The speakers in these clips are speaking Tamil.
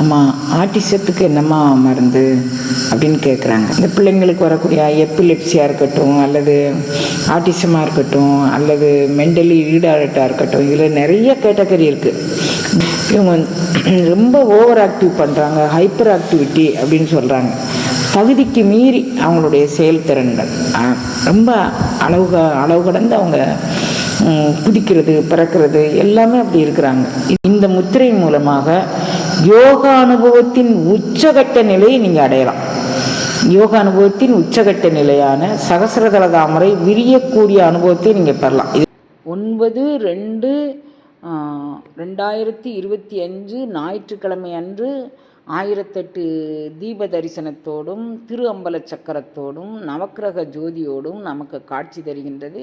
அம்மா ஆட்டிசத்துக்கு என்னம்மா மருந்து அப்படின்னு கேட்குறாங்க இந்த பிள்ளைங்களுக்கு வரக்கூடிய எப்பிலெப்சியாக இருக்கட்டும் அல்லது ஆட்டிசமாக இருக்கட்டும் அல்லது மென்டலி ஈடாரட்டாக இருக்கட்டும் இதில் நிறைய கேட்டகரி இருக்குது இவங்க ரொம்ப ஓவர் ஆக்டிவ் பண்ணுறாங்க ஹைப்பர் ஆக்டிவிட்டி அப்படின்னு சொல்கிறாங்க தகுதிக்கு மீறி அவங்களுடைய செயல்திறன்கள். ரொம்ப அளவு அளவு கடந்து அவங்க குதிக்கிறது பிறக்கிறது எல்லாமே அப்படி இருக்கிறாங்க. இந்த முத்திரை மூலமாக யோகா அனுபவத்தின் உச்சகட்ட நிலையை நீங்கள் அடையலாம். யோக அனுபவத்தின் உச்சகட்ட நிலையான சகசிரதல தாமரை விரியக்கூடிய அனுபவத்தை நீங்கள் பெறலாம். இது ஒன்பது ரெண்டு ரெண்டாயிரத்தி இருபத்தி அஞ்சு ஞாயிற்றுக்கிழமை அன்று ஆயிரத்தெட்டு தீப தரிசனத்தோடும் திரு அம்பல சக்கரத்தோடும் நவக்கிரக ஜோதியோடும் நமக்கு காட்சி தருகின்றது.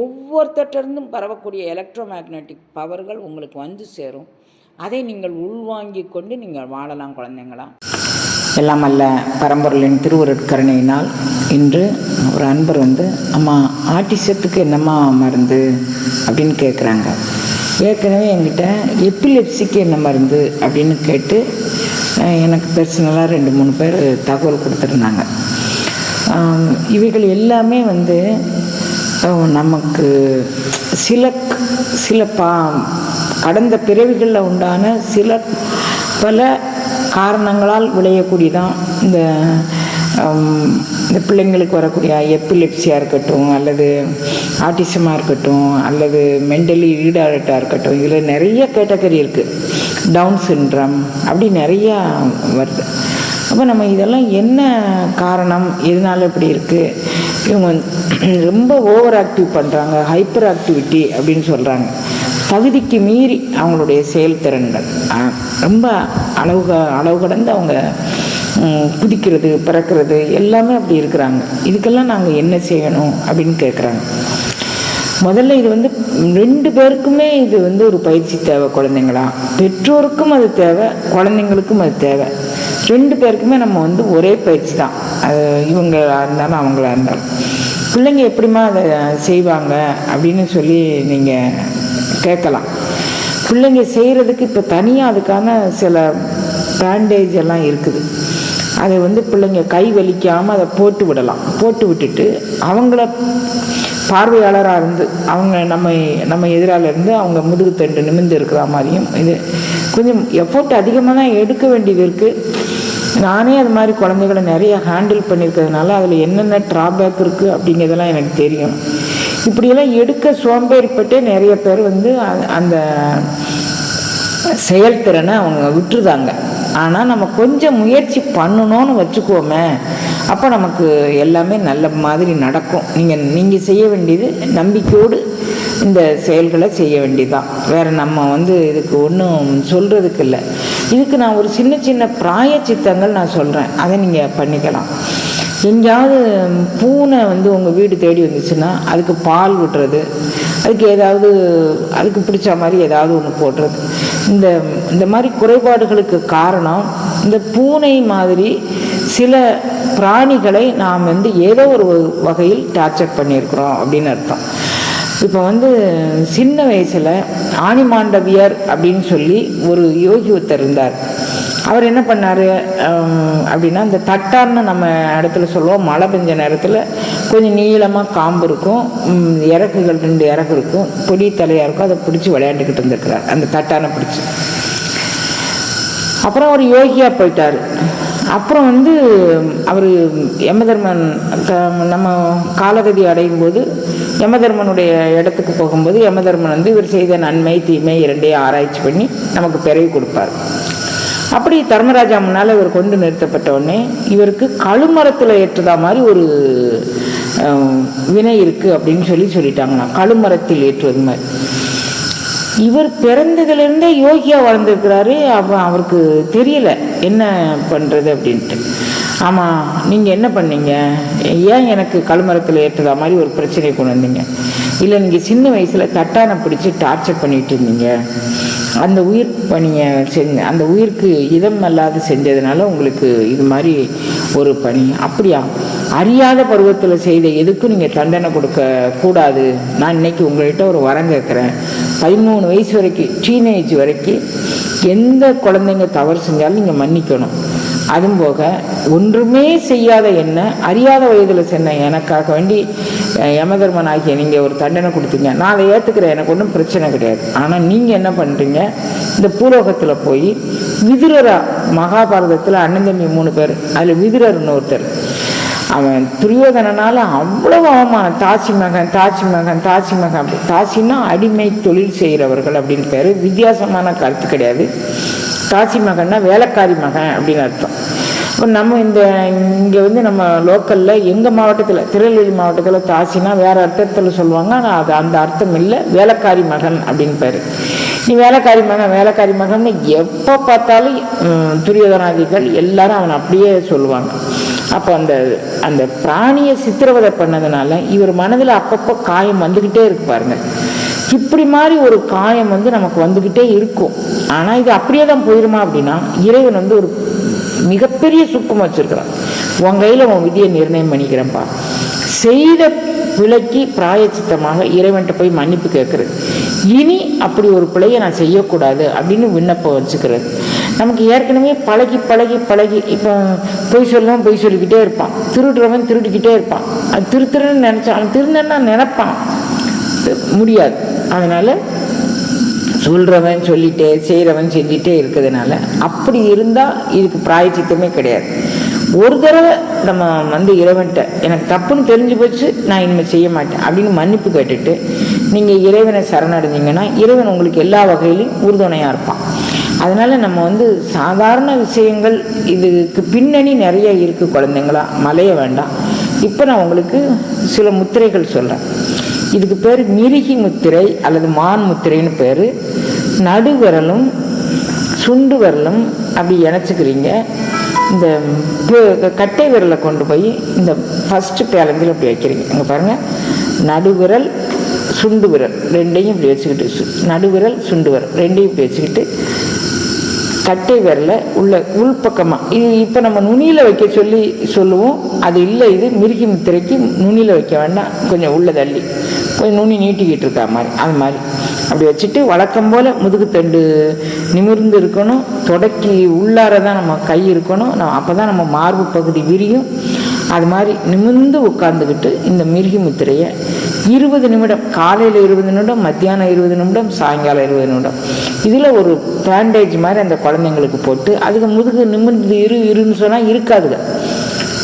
ஒவ்வொருத்தட்டிருந்தும் பரவக்கூடிய எலக்ட்ரோ மேக்னெட்டிக் பவர்கள் உங்களுக்கு வந்து சேரும். அதை நீங்கள் உள்வாங்கி கொண்டு நீங்கள் வாழலாம் குழந்தைங்களா? எல்லாம் அல்ல பரம்பொருளின் திருவருட்கருணையினால் இன்று ஒரு அன்பர் வந்து அம்மா ஆட்டிசத்துக்கு என்னம்மா மருந்து? அப்படின்னு கேட்குறாங்க ஏற்கனவே என்கிட்ட எப்பிலெப்சிக்கு என்ன மருந்து? அப்படின்னு கேட்டு எனக்கு பர்சனலாக ரெண்டு மூணு பேர் தகவல் கொடுத்துருந்தாங்க. இவைகள் எல்லாமே வந்து நமக்கு சில சில பா கடந்த பிறவிகளில் உண்டான சில பல காரணங்களால் விளையக்கூடியதான் இந்த இந்த பிள்ளைங்களுக்கு வரக்கூடிய எப்பிலெப்சியாக இருக்கட்டும் அல்லது ஆட்டிசமாக இருக்கட்டும் அல்லது மென்டலி ஈடாரட்டாக இருக்கட்டும் இதில் நிறைய கேட்டகரி இருக்குது டவுன் சின்ட்ரம் அப்படி நிறையா வருது. அப்போ நம்ம இதெல்லாம் என்ன காரணம்? எதனால இப்படி இருக்குது இவங்க வந்து ரொம்ப ஓவர் ஆக்டிவ் பண்ணுறாங்க ஹைப்பர் ஆக்டிவிட்டி அப்படின்னு சொல்கிறாங்க தகுதிக்கு மீறி அவங்களுடைய செயல்திறன்கள். ரொம்ப அளவு அளவு கடந்து அவங்க குதிக்கிறது பிறக்கிறது எல்லாமே அப்படி இருக்கிறாங்க. இதுக்கெல்லாம் நாங்கள் என்ன செய்யணும் அப்படின்னு கேட்குறாங்க முதல்ல இது வந்து ரெண்டு பேருக்குமே இது வந்து ஒரு பயிற்சி தேவை குழந்தைங்களா? பெற்றோருக்கும் அது தேவை குழந்தைங்களுக்கும் அது தேவை. ரெண்டு பேருக்குமே நம்ம வந்து ஒரே பயிற்சி தான். அது இவங்களாக இருந்தாலும் அவங்களா இருந்தாலும். பிள்ளைங்க எப்படிம்மா அதை செய்வாங்க அப்படின்னு சொல்லி நீங்கள் கேட்கலாம். பிள்ளைங்க செய்கிறதுக்கு இப்போ தனியாக அதுக்கான சில பேண்டேஜ் எல்லாம் இருக்குது. அதை வந்து பிள்ளைங்க கை வலிக்காமல் அதை போட்டு விடலாம். போட்டு விட்டுட்டு அவங்கள பார்வையாளராக இருந்து அவங்க நம்ம நம்ம எதிரால இருந்து அவங்க முதுகு தண்டு நிமிர்ந்து இருக்கிற மாதிரியும் இது கொஞ்சம் எஃபோர்ட் அதிகமாக தான் எடுக்க வேண்டியது இருக்குது நானே அது மாதிரி குழந்தைகளை நிறைய ஹேண்டில் பண்ணியிருக்கிறதுனால அதில் என்னென்ன ட்ராபேக் இருக்குது அப்படிங்கிறதெல்லாம் எனக்கு தெரியும். இப்படியெல்லாம் எடுக்க சோம்பேறிப்பட்டே நிறைய பேர் வந்து அந்த செயல்திறனை அவங்க விட்டுருதாங்க. ஆனால் நம்ம கொஞ்சம் முயற்சி பண்ணணும்னு வச்சுக்கோமே அப்போ நமக்கு எல்லாமே நல்ல மாதிரி நடக்கும். நீங்கள் நீங்கள் செய்ய வேண்டியது நம்பிக்கையோடு இந்த செயல்களை செய்ய வேண்டிதான். வேறு நம்ம வந்து இதுக்கு ஒன்றும் சொல்கிறதுக்கு இல்லை இதுக்கு நான் ஒரு சின்ன சின்ன பிராய சித்தங்கள் நான் சொல்கிறேன் அதை நீங்கள் பண்ணிக்கலாம். எங்கேயாவது பூனை வந்து உங்கள் வீடு தேடி வந்துச்சுன்னா அதுக்கு பால் விட்டுறது அதுக்கு ஏதாவது அதுக்கு பிடிச்ச மாதிரி ஏதாவது ஒன்று போடுறது. இந்த இந்த மாதிரி குறைபாடுகளுக்கு காரணம் இந்த பூனை மாதிரி சில பிராணிகளை நாம் வந்து ஏதோ ஒரு வகையில் டார்ச்சர் பண்ணியிருக்கிறோம் அப்படின்னு அர்த்தம். இப்போ வந்து சின்ன வயசில் ஆணிமாண்டவியர் அப்படின்னு சொல்லி ஒரு யோகி ஒருத்தர் இருந்தார். அவர் என்ன பண்ணார்? அப்படின்னா இந்த தட்டார்னு நம்ம இடத்துல சொல்லுவோம். மழை பெஞ்ச நேரத்தில் கொஞ்சம் நீளமாக காம்பு இருக்கும். இறக்குகள் ரெண்டு இறகு இருக்கும். பொடி தலையாக இருக்கும். அதை பிடிச்சி விளையாண்டுக்கிட்டு இருந்திருக்கிறார். அந்த தட்டானை பிடிச்சி. அப்புறம் ஒரு யோகியாக போயிட்டார். அப்புறம் வந்து அவர் யமதர்மன் க- நம்ம காலகதி அடையும் போது யமதர்மனுடைய இடத்துக்கு போகும்போது யமதர்மன் வந்து இவர் செய்த நன்மை தீமை இரண்டையும் ஆராய்ச்சி பண்ணி நமக்கு பிறவி கொடுப்பார். அப்படி தர்மராஜா முன்னால் இவர் கொண்டு நிறுத்தப்பட்டவுடனே இவருக்கு கழுமரத்தில் ஏற்றுதா மாதிரி ஒரு வினை இருக்குது அப்படின்னு சொல்லி சொல்லிட்டாங்களாம். கழுமரத்தில் ஏற்றுவது மாதிரி. இவர் பிறந்ததுலேருந்தே யோகியாக வளர்ந்துருக்கிறாரு அப்போ அவருக்கு தெரியலை. என்ன பண்ணுறது அப்படின்ட்டு. ஆமாம் நீங்கள் என்ன பண்ணீங்க? ஏன் எனக்கு கழுமரத்தில் ஏற்றதா மாதிரி ஒரு பிரச்சனையை கொண்டு வந்தீங்க? இல்லை நீங்கள் சின்ன வயசில் தட்டானை பிடிச்சி டார்ச்சர் பண்ணிகிட்டு இருந்தீங்க. அந்த உயிர் பணியை செஞ்ச அந்த உயிருக்கு இதம் அல்லாது செஞ்சதுனால உங்களுக்கு இது மாதிரி ஒரு பணி. அப்படியா? அறியாத பருவத்தில் செய்த எதுக்கும் நீங்கள் தண்டனை கொடுக்க கூடாது. நான் இன்னைக்கு உங்கள்கிட்ட ஒரு வரம் கேட்குறேன் பதிமூணு வயசு வரைக்கும் டீனேஜ் வரைக்கும் எந்த குழந்தைங்க தவறு செஞ்சாலும் நீங்கள் மன்னிக்கணும். அதுவும் போக ஒன்றுமே செய்யாத என்ன அறியாத வயதில் சென்ன எனக்காக வேண்டி யமதர்மன் ஆகிய நீங்கள் ஒரு தண்டனை கொடுத்தீங்க. நான் அதை ஏற்றுக்கிறேன் எனக்கு ஒன்றும் பிரச்சனை கிடையாது. ஆனால் நீங்கள் என்ன பண்ணுறீங்க இந்த பூலோகத்தில் போய் விதுரரா மகாபாரதத்தில் அண்ணன் தம்பி மூணு பேர் அதில் விதுரர்னு ஒருத்தர். அவன் துரியோதனனால் அவ்வளவு அவமானம். தாசி மகன் தாசி மகன் தாசி மகன் அப்படி. தாசின்னா அடிமை தொழில் செய்கிறவர்கள் அப்படின்னு பேர். வித்தியாசமான கருத்து கிடையாது. தாசி மகன்னா வேலைக்காரி மகன் அப்படின்னு அர்த்தம். இப்போ நம்ம இந்த இங்கே வந்து நம்ம லோக்கலில் எங்கள் மாவட்டத்தில் திருநெல்வேலி மாவட்டத்தில் தாசினா வேறு அர்த்தத்தில் சொல்லுவாங்க. ஆனால் அது அந்த அர்த்தம் இல்லை. வேலைக்காரி மகன் அப்படின்னு பேர். நீ வேலைக்காரி மகன் வேலைக்காரி மகன்னு எப்போ பார்த்தாலும் துரியோதனாதிகள் எல்லாரும் அவனை அப்படியே சொல்லுவாங்க. அப்போ அந்த அந்த பிராணியை சித்திரவதை பண்ணதுனால இவர் மனதில் அப்பப்போ காயம் வந்துக்கிட்டே இருக்கு பாருங்க. இப்படி மாதிரி ஒரு காயம் வந்து நமக்கு வந்துக்கிட்டே இருக்கும். ஆனால் இது அப்படியே தான் போயிருமா அப்படின்னா இறைவன் வந்து ஒரு மிகப்பெரிய சுக்கம் வச்சிருக்கிறான். உன் கையில் உன் விதியை நிர்ணயம் பண்ணிக்கிறேன்ப்பா செய்த பிழைக்கு பிராயச்சித்தமாக இறைவன்கிட்ட போய் மன்னிப்பு கேட்குறது. இனி அப்படி ஒரு பிழையை நான் செய்யக்கூடாது அப்படின்னு விண்ணப்பம் வச்சுக்கிறது. நமக்கு ஏற்கனவே பழகி பழகி பழகி. இப்போ பொய் சொல்லவும் பொய் சொல்லிக்கிட்டே இருப்பான். திருடுறவன் திருடிக்கிட்டே இருப்பான். அது திருத்துறன்னு நினச்சான் திருந்தன்னா நினப்பான். முடியாது. அதனால் சொல்கிறவன் சொல்லிட்டே செய்கிறவன் செஞ்சிட்டே இருக்கிறதுனால அப்படி இருந்தால் இதுக்கு பிராயச்சித்தமே கிடையாது. ஒரு தடவை நம்ம வந்து இறைவன்கிட்ட எனக்கு தப்புன்னு தெரிஞ்சு போச்சு நான் இனிமேல் செய்ய மாட்டேன். அப்படின்னு மன்னிப்பு கேட்டுட்டு நீங்கள் இறைவனை சரணடைஞ்சிங்கன்னா இறைவன் உங்களுக்கு எல்லா வகையிலையும் உறுதுணையாக இருப்பான். அதனால் நம்ம வந்து சாதாரண விஷயங்கள் இதுக்கு பின்னணி நிறைய இருக்குது குழந்தைங்களா? மலைய வேண்டாம். இப்போ நான் உங்களுக்கு சில முத்திரைகள் சொல்கிறேன் இதுக்கு பேர் மிருகி முத்திரை அல்லது மான் முத்திரைன்னு பேர். நடுவிரலும் சுண்டு விரலும் அப்படி இணைச்சிக்கிறீங்க. இந்த கட்டை விரலை கொண்டு போய் இந்த ஃபஸ்ட்டு பேலஞ்சில் இப்படி வைக்கிறீங்க. இங்கே பாருங்கள் நடுவிரல் சுண்டு விரல். ரெண்டையும் இப்படி வச்சுக்கிட்டு சு- நடுவிரல் சுண்டு விரல். ரெண்டையும் இப்படி வச்சுக்கிட்டு கட்டை விரல உள்ள உள்பக்கமாக இது இப்போ நம்ம நுனியில் வைக்க சொல்லி சொல்லுவோம். அது இல்லை இது மிருகி முத்திரைக்கு நுனியில் வைக்க வேண்டாம். கொஞ்சம் உள்ள தள்ளி. கொஞ்சம் நுனி நீட்டிக்கிட்டு இருக்கா மாதிரி. அது மாதிரி. அப்படி வச்சுட்டு வழக்கம் போல் முதுகுத்தண்டு நிமிர்ந்து இருக்கணும். தொடக்கி உள்ளார தான் நம்ம கை இருக்கணும். நம்ம அப்போ தான் நம்ம மார்பு பகுதி விரியும். அது மாதிரி நிமிர்ந்து உட்கார்ந்துக்கிட்டு இந்த மிருகி முத்திரையை இருபது நிமிடம் காலையில் இருபது நிமிடம் மத்தியானம் இருபது நிமிடம் சாயங்காலம் இருபது நிமிடம். இதில் ஒரு பேண்டேஜ் மாதிரி அந்த குழந்தைங்களுக்கு போட்டு அதுக்கு முதுகு நிமிர்ந்து இரு இருன்னு சொன்னால் இருக்காதுங்க.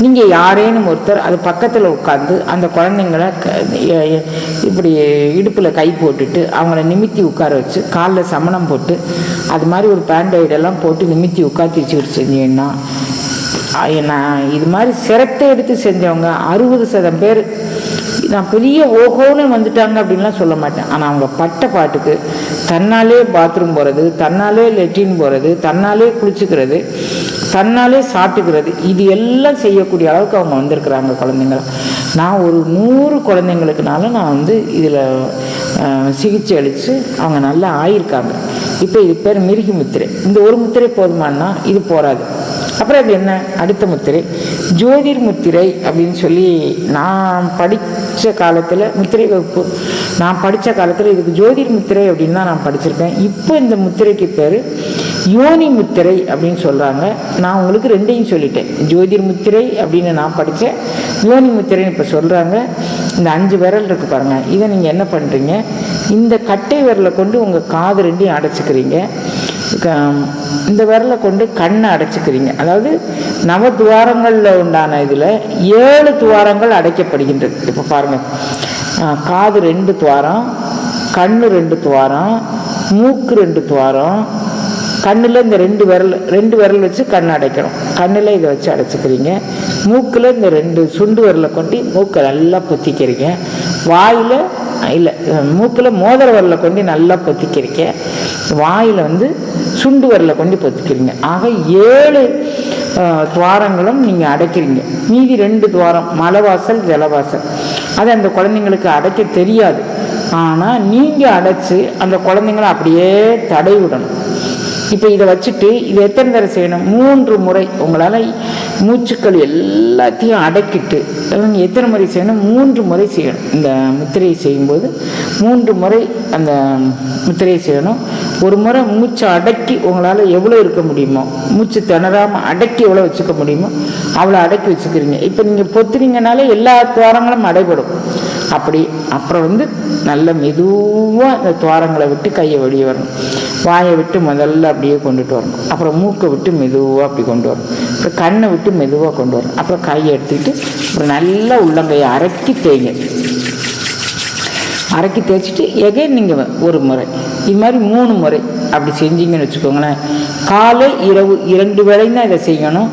நீங்கள் யாரேனும் ஒருத்தர் அது பக்கத்தில் உட்காந்து அந்த குழந்தைங்கள க- இப்படி இடுப்பில் கை போட்டுட்டு அவங்கள நிமித்தி உட்கார வச்சு காலில் சமணம் போட்டு அது மாதிரி ஒரு பேண்டைடெல்லாம் போட்டு நிமித்தி உட்காத்தி வச்சுக்கிட்டு செஞ்சீங்கன்னா நான் இது மாதிரி சிரத்தை எடுத்து செஞ்சவங்க அறுபது சதம் பேர் நான் பெரிய ஓகோன்னு வந்துட்டாங்க அப்படின்லாம் சொல்ல மாட்டேன். ஆனால் அவங்க பட்ட பாட்டுக்கு தன்னாலே பாத்ரூம் போகிறது தன்னாலே லெட்டின் போகிறது தன்னாலே குளிச்சுக்கிறது தன்னாலே சாப்பிட்டுக்கிறது இது எல்லாம் செய்யக்கூடிய அளவுக்கு அவங்க வந்திருக்கிறாங்க குழந்தைங்கள. நான் ஒரு நூறு குழந்தைங்களுக்குனால நான் வந்து இதில் சிகிச்சை அளித்து அவங்க நல்லா ஆயிருக்காங்க. இப்போ இது பேர் மிருகி முத்திரை. இந்த ஒரு முத்திரை போதுமானா இது போராது அப்புறம் அது என்ன? அடுத்த முத்திரை. ஜோதிர் முத்திரை அப்படின்னு சொல்லி நான் படித்த காலத்தில் முத்திரை வகுப்பு. நான் படித்த காலத்தில் இதுக்கு ஜோதிர் முத்திரை அப்படின்னு தான் நான் படிச்சிருக்கேன். இப்போ இந்த முத்திரைக்கு பேர் யோனி முத்திரை அப்படின்னு சொல்கிறாங்க நான் உங்களுக்கு ரெண்டையும் சொல்லிட்டேன். ஜோதிர் முத்திரை அப்படின்னு நான் படித்தேன் யோனி முத்திரைன்னு இப்போ சொல்கிறாங்க இந்த அஞ்சு விரல் இருக்குது பாருங்கள் இதை நீங்கள் என்ன பண்ணுறீங்க இந்த கட்டை விரலை கொண்டு உங்கள் காது ரெண்டையும் அடைச்சிக்கிறீங்க. இந்த விரலை கொண்டு கண்ணை அடைச்சிக்கிறீங்க. அதாவது நவ துவாரங்களில் உண்டான இதில் ஏழு துவாரங்கள் அடைக்கப்படுகின்றது இப்போ பாருங்கள் காது ரெண்டு துவாரம் கண் ரெண்டு துவாரம் மூக்கு ரெண்டு துவாரம். கண்ணில் இந்த ரெண்டு விரல் ரெண்டு விரல் வச்சு கண் அடைக்கணும். கண்ணில் இதை வச்சு அடைச்சிக்கிறீங்க. மூக்கில் இந்த ரெண்டு சுண்டு விரலை கொண்டு மூக்கை நல்லா பொத்திக்கிறீங்க. வாயில் இல்லை மூக்கில் மோதிர விரலை கொண்டு நல்லா பொத்திக்கிறீங்க. வாயில் வந்து சுண்டு வரல கொண்டு பொத்திக்கிறீங்க ஆக ஏழு துவாரங்களும் நீங்கள் அடைக்கிறீங்க. மீதி ரெண்டு துவாரம் மலைவாசல் ஜலவாசல். அது அந்த குழந்தைங்களுக்கு அடைக்க தெரியாது. ஆனால் நீங்கள் அடைச்சி அந்த குழந்தைங்கள அப்படியே தடை விடணும். இப்போ இதை வச்சுட்டு இது எத்தனை தடவை செய்யணும்? மூன்று முறை உங்களால் மூச்சுக்கள் எல்லாத்தையும் அடக்கிட்டு எத்தனை முறை செய்யணும்? மூன்று முறை செய்யணும். இந்த முத்திரையை செய்யும்போது மூன்று முறை அந்த முத்திரையை செய்யணும். ஒரு முறை மூச்சை அடக்கி உங்களால் எவ்வளோ இருக்க முடியுமோ மூச்சு திணறாமல் அடக்கி எவ்வளோ வச்சுக்க முடியுமோ அவ்வளோ அடக்கி வச்சுக்கிறீங்க. இப்போ நீங்கள் பொத்துனீங்கனாலே எல்லா துவாரங்களும் அடைபடும். அப்படி அப்புறம் வந்து நல்ல மெதுவாக அந்த துவாரங்களை விட்டு கையை வெளியே வரணும். வாயை விட்டு முதல்ல அப்படியே கொண்டுட்டு வரணும். அப்புறம் மூக்கை விட்டு மெதுவாக அப்படி கொண்டு வரணும். அப்புறம் கண்ணை விட்டு மெதுவாக கொண்டு வரணும். அப்புறம் கையை எடுத்துக்கிட்டு அப்புறம் நல்லா உள்ளங்கையை அரக்கி தேய்ங்க. அரைக்கி தேய்ச்சிட்டு எகைன் நீங்கள் ஒரு முறை இது மாதிரி மூணு முறை அப்படி செஞ்சீங்கன்னு வச்சுக்கோங்களேன். காலை இரவு இரண்டு வேளையும் தான் இதை செய்யணும்.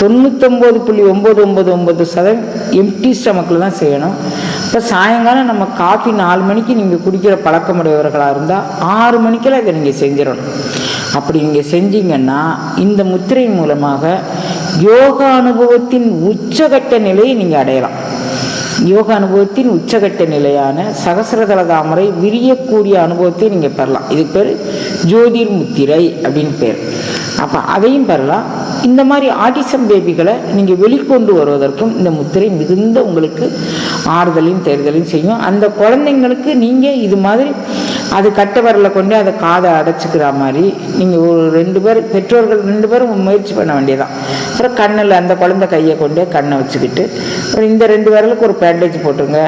தொண்ணூத்தொம்பது புள்ளி ஒம்பது ஒம்பது ஒம்பது சதவீதம் எம்டி ஸ்டமக்கில் தான் செய்யணும். இப்போ சாயங்காலம் நம்ம காஃபி நாலு மணிக்கு நீங்கள் குடிக்கிற பழக்கமுடையவர்களாக இருந்தால் ஆறு மணிக்கெல்லாம் இதை நீங்கள் செஞ்சிடணும். அப்படி நீங்கள் செஞ்சீங்கன்னா இந்த முத்திரை மூலமாக யோகா அனுபவத்தின் உச்சகட்ட நிலையை நீங்கள் அடையலாம். யோக அனுபவத்தின் உச்சகட்ட நிலையான சகசிரதல தாமரை விரியக்கூடிய அனுபவத்தை நீங்கள் பெறலாம். இது பேர் ஜோதிர் முத்திரை அப்படின்னு பேர். அப்போ அதையும் பெறலாம். இந்த மாதிரி ஆட்டிசம் பேபிகளை நீங்கள் வெளிக்கொண்டு வருவதற்கும் இந்த முத்திரை மிகுந்த உங்களுக்கு ஆறுதலையும் தேர்தலையும் செய்யும். அந்த குழந்தைங்களுக்கு நீங்கள் இது மாதிரி அது கட்டவரில் கொண்டு அதை காதை அடைச்சிக்கிற மாதிரி நீங்கள் ஒரு ரெண்டு பேர் பெற்றோர்கள் ரெண்டு பேரும் முயற்சி பண்ண வேண்டியதான் அப்புறம் கண்ணில் அந்த குழந்தை கையை கொண்டு கண்ணை வச்சுக்கிட்டு அப்புறம் இந்த ரெண்டு விரலுக்கு ஒரு பேண்டேஜ் போட்டுருங்க.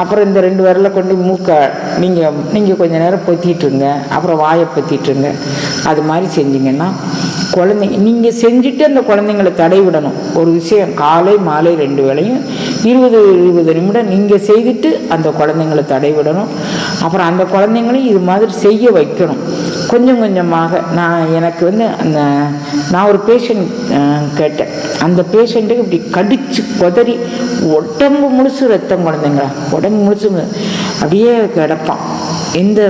அப்புறம் இந்த ரெண்டு விரலை கொண்டு மூக்கை நீங்கள் நீங்கள் கொஞ்சம் நேரம் பொத்திட்டுருங்க. அப்புறம் வாயை பொத்திட்டுருங்க. அது மாதிரி செஞ்சீங்கன்னா குழந்தைங்க நீங்கள் செஞ்சுட்டு அந்த குழந்தைங்களை தடை விடணும் ஒரு விஷயம் காலை மாலை ரெண்டு வேளையும் இருபது இருபது நிமிடம் நீங்கள் செய்துட்டு அந்த குழந்தைங்களை தடை விடணும் அப்புறம் அந்த குழந்தைங்களையும் இது மாதிரி செய்ய வைக்கணும். கொஞ்சம் கொஞ்சமாக நான் எனக்கு வந்து அந்த நான் ஒரு பேஷண்ட் கேட்டேன். அந்த பேஷண்ட்டுக்கு இப்படி கடிச்சு கொதறி உடம்பு முழுசு ரத்தம் குழந்தைங்களா? உடம்பு முழுசு அப்படியே கிடப்பான். எந்த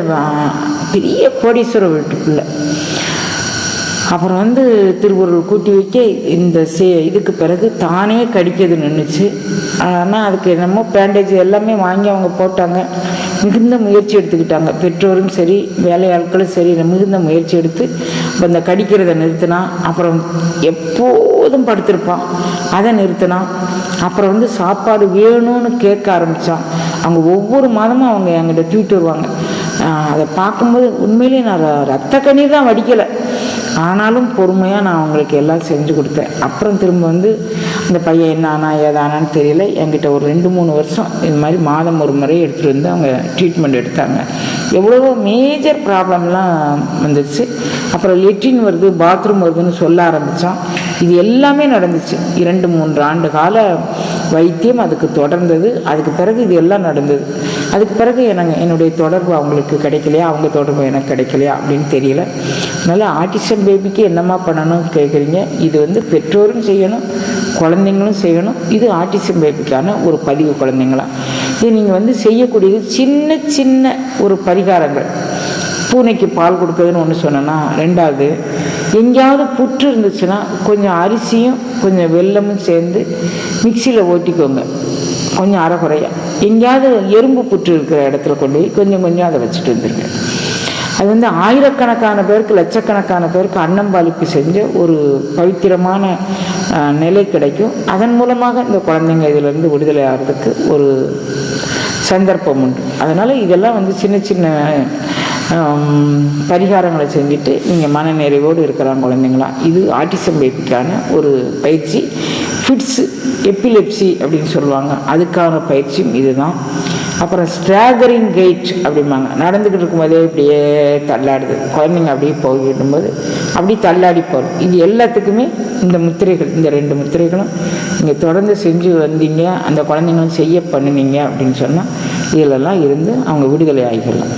பெரிய கோடீஸ்வரர் வீட்டுக்குள்ள. அப்புறம் வந்து திருவுருள் கூட்டி வைக்க இந்த சே இதுக்கு பிறகு தானே கடிக்கிறது நின்றுச்சு ஆனால் அதுக்கு என்னமோ பேண்டேஜ் எல்லாமே வாங்கி அவங்க போட்டாங்க. மிகுந்த முயற்சி எடுத்துக்கிட்டாங்க. பெற்றோரும் சரி வேலையாட்களும் சரி மிகுந்த முயற்சி எடுத்து இப்போ இந்த கடிக்கிறத நிறுத்தினா அப்புறம் எப்போதும் படுத்திருப்பான். அதை நிறுத்தினான் அப்புறம் வந்து சாப்பாடு வேணும்னு கேட்க ஆரம்பித்தான் அவங்க ஒவ்வொரு மாதமும் அவங்க என்கிட்ட தூக்கிட்டு வருவாங்க. அதை பார்க்கும்போது உண்மையிலேயே நான் ரத்த கண்ணீர் தான் வடிக்கலை. ஆனாலும் பொறுமையாக நான் அவங்களுக்கு எல்லாம் செஞ்சு கொடுத்தேன். அப்புறம் திரும்ப வந்து அந்த பையன் என்னானா ஏதானான்னு தெரியல. என்கிட்ட ஒரு ரெண்டு மூணு வருஷம் இது மாதிரி மாதம் ஒரு முறை எடுத்துகிட்டு வந்து அவங்க ட்ரீட்மெண்ட் எடுத்தாங்க. எவ்வளவோ மேஜர் ப்ராப்ளம்லாம் வந்துச்சு. அப்புறம் லெட்ரின் வருது பாத்ரூம் வருதுன்னு சொல்ல ஆரம்பித்தான் இது எல்லாமே நடந்துச்சு. இரண்டு மூன்று ஆண்டு கால வைத்தியம் அதுக்கு தொடர்ந்தது. அதுக்கு பிறகு இது எல்லாம் நடந்தது. அதுக்கு பிறகு எனக்கு என்னுடைய தொடர்பு அவங்களுக்கு கிடைக்கலையா? அவங்க தொடர்பு எனக்கு கிடைக்கலையா? அப்படின்னு தெரியல. அதனால் ஆட்டிசம் பேபிக்கு என்னம்மா பண்ணணும் கேட்குறீங்க இது வந்து பெற்றோரும் செய்யணும் குழந்தைங்களும் செய்யணும். இது ஆட்டிசம் பேபிக்கான ஒரு பதிவு குழந்தைங்களா. இது நீங்கள் வந்து செய்யக்கூடியது சின்ன சின்ன ஒரு பரிகாரங்கள். பூனைக்கு பால் கொடுக்குறதுன்னு ஒன்று சொன்னேன்னா ரெண்டாவது எங்கேயாவது புற்று இருந்துச்சுன்னா கொஞ்சம் அரிசியும் கொஞ்சம் வெல்லமும் சேர்ந்து மிக்சியில் ஓட்டிக்கோங்க. கொஞ்சம் அரைகுறையா. எங்கேயாவது எறும்பு புற்று இருக்கிற இடத்துல கொண்டு போய் கொஞ்சம் கொஞ்சம் அதை வச்சுட்டு வந்துருங்க. அது வந்து ஆயிரக்கணக்கான பேருக்கு லட்சக்கணக்கான பேருக்கு அன்னம்பாலிப்பு செஞ்ச ஒரு பவித்திரமான நிலை கிடைக்கும். அதன் மூலமாக இந்த குழந்தைங்க இதிலேருந்து விடுதலை ஆகிறதுக்கு ஒரு சந்தர்ப்பம் உண்டு. அதனால் இதெல்லாம் வந்து சின்ன சின்ன பரிகாரங்களை செஞ்சுட்டு நீங்கள் மனநிறைவோடு இருக்கிறாங்க குழந்தைங்களா? இது ஆட்டிசம் பேபிக்கான ஒரு பயிற்சி. ஃபிட்ஸு எப்பிலெப்சி அப்படின்னு சொல்லுவாங்க. அதுக்கான பயிற்சியும் இதுதான். அப்புறம் ஸ்ட்ராகரிங் கெயிட் அப்படிம்பாங்க. நடந்துக்கிட்டு இருக்கும்போதே இப்படியே தள்ளாடுது. குழந்தைங்க அப்படியே போய்கிட்டு போது அப்படி தள்ளாடி போகிறோம் இது எல்லாத்துக்குமே இந்த முத்திரைகள் இந்த ரெண்டு முத்திரைகளும் நீங்கள் தொடர்ந்து செஞ்சு வந்தீங்க அந்த குழந்தைங்களும் செய்ய பண்ணுனீங்க அப்படின்னு சொன்னால் இதிலெல்லாம் இருந்து அவங்க விடுதலை ஆகிக்கலாம்